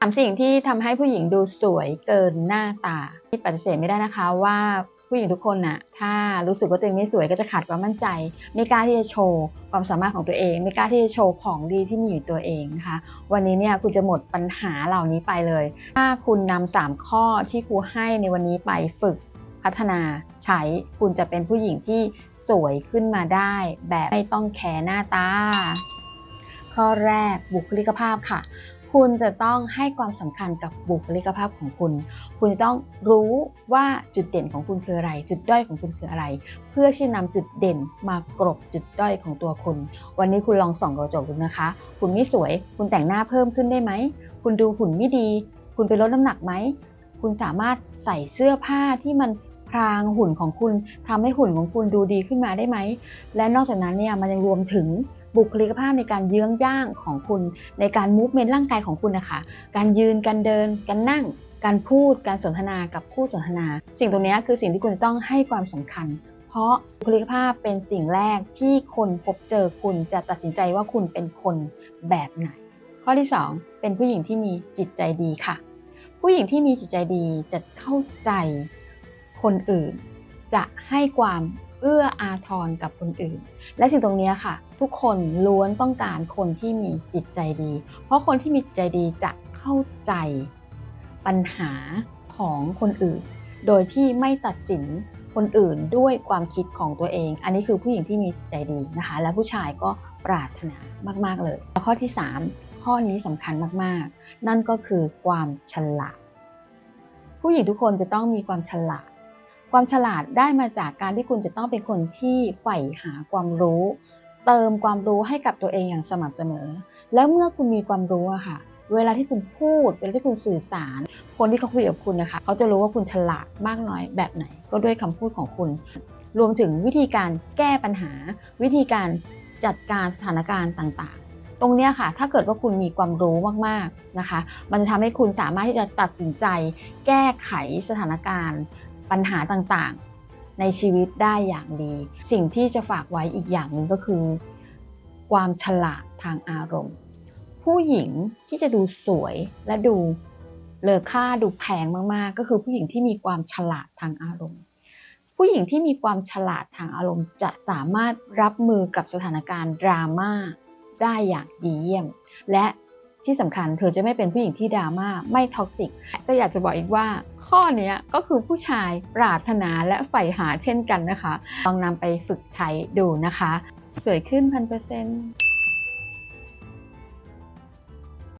สามสิ่งที่ทำให้ผู้หญิงดูสวยเกินหน้าตา ที่ปฏิเสธไม่ได้นะคะว่าผู้หญิงทุกคนน่ะ ถ้ารู้สึกว่าตัวเองไม่สวยก็จะขาดความมั่นใจ ไม่กล้าที่จะโชว์ความสามารถของตัวเอง ไม่กล้าที่จะโชว์ของดีที่มีอยู่ตัวเองนะคะ วันนี้เนี่ยคุณจะหมดปัญหาเหล่านี้ไปเลย ถ้าคุณนำสามข้อที่ครูให้ในวันนี้ไปฝึกพัฒนาใช้ คุณจะเป็นผู้หญิงที่สวยขึ้นมาได้ แบบไม่ต้องแคร์หน้าตา ข้อแรกบุคลิกภาพค่ะ คุณจะต้องให้ความสำคัญกับบุคลิกภาพของคุณ คุณจะต้องรู้ว่าจุดเด่นของคุณคืออะไร จุดด้อยของคุณคืออะไร เพื่อที่นำจุดเด่นมากรบจุดด้อยของตัวคุณ วันนี้คุณลองส่องกระจกดูนะคะ คุณไม่สวย คุณแต่งหน้าเพิ่มขึ้นได้ไหม คุณดูหุ่นไม่ดี คุณไปลดน้ำหนักไหม คุณสามารถใส่เสื้อผ้าที่มันพรางหุ่นของคุณทำให้หุ่นของคุณดูดีขึ้นมาได้ไหม และนอกจากนั้นเนี่ยมันยังรวมถึง บุคลิกภาพในการเยื้องย่างของคุณ ในการมูฟเมนต์ร่างกายของคุณนะคะการยืนการเดินการนั่งการพูดการสนทนากับคู่สนทนา สิ่งตรงนี้คือสิ่งที่คุณต้องให้ความสำคัญ เพราะบุคลิกภาพเป็นสิ่งแรกที่คนพบเจอคุณจะตัดสินใจว่าคุณเป็นคนแบบไหน ข้อที่ 2 เป็นผู้หญิงที่มีจิตใจดีค่ะ ผู้หญิงที่มีจิตใจดีจะเข้าใจคนอื่น จะให้ความ เอื้ออาทรกับคนอื่น และสิ่งตรงนี้ค่ะ ทุกคนล้วนต้องการคนที่มีจิตใจดี เพราะคนที่มีจิตใจดีจะเข้าใจปัญหาของคนอื่น โดยที่ไม่ตัดสินคนอื่นด้วยความคิดของตัวเอง อันนี้คือผู้หญิงที่มีจิตใจดีนะคะ และผู้ชายก็ปรารถนามาก ๆ เลยลข้อที่ 3 ข้อนี้สำคัญมาก ๆ นั่นก็คือความฉลาด ผู้หญิงทุกคนจะต้องมีความฉลาด ความฉลาดได้มาจากการที่คุณจะต้องเป็นคนที่ใฝ่หาความรู้ เติมความรู้ให้กับตัวเองอย่างสม่ำเสมอ แล้วเมื่อคุณมีความรู้อะค่ะ เวลาที่คุณพูด เวลาที่คุณสื่อสาร คนที่เขาคุยกับคุณนะคะ เขาจะรู้ว่าคุณฉลาดมากน้อยแบบไหน ก็ด้วยคำพูดของคุณ รวมถึงวิธีการแก้ปัญหา วิธีการจัดการสถานการณ์ต่างๆตรงนี้ค่ะ ถ้าเกิดว่าคุณมีความรู้มากๆนะคะ มันจะทำให้คุณสามารถที่จะตัดสินใจ แก้ไขสถานการณ์ ปัญหาต่างๆ ในชีวิตได้อย่างดี สิ่งที่จะฝากไว้อีกอย่างหนึ่งก็คือ ความฉลาดทางอารมณ์ ผู้หญิงที่จะดูสวยและดูเลอค่าดูแพงมากๆ ก็คือผู้หญิงที่มีความฉลาดทางอารมณ์ ผู้หญิงที่มีความฉลาดทางอารมณ์จะสามารถรับมือกับสถานการณ์ดราม่าได้อย่างดีเยี่ยม และที่สำคัญเธอจะไม่เป็นผู้หญิงที่ดราม่าไม่ท็อกซิกก็อยากจะบอกอีกว่า ข้อเนี้ยก็คือผู้ชายปรารถนาและใฝ่หาเช่นกันนะคะ ลองนำไปฝึกใช้ดูนะคะ สวยขึ้นพันเปอร์เซ็นต์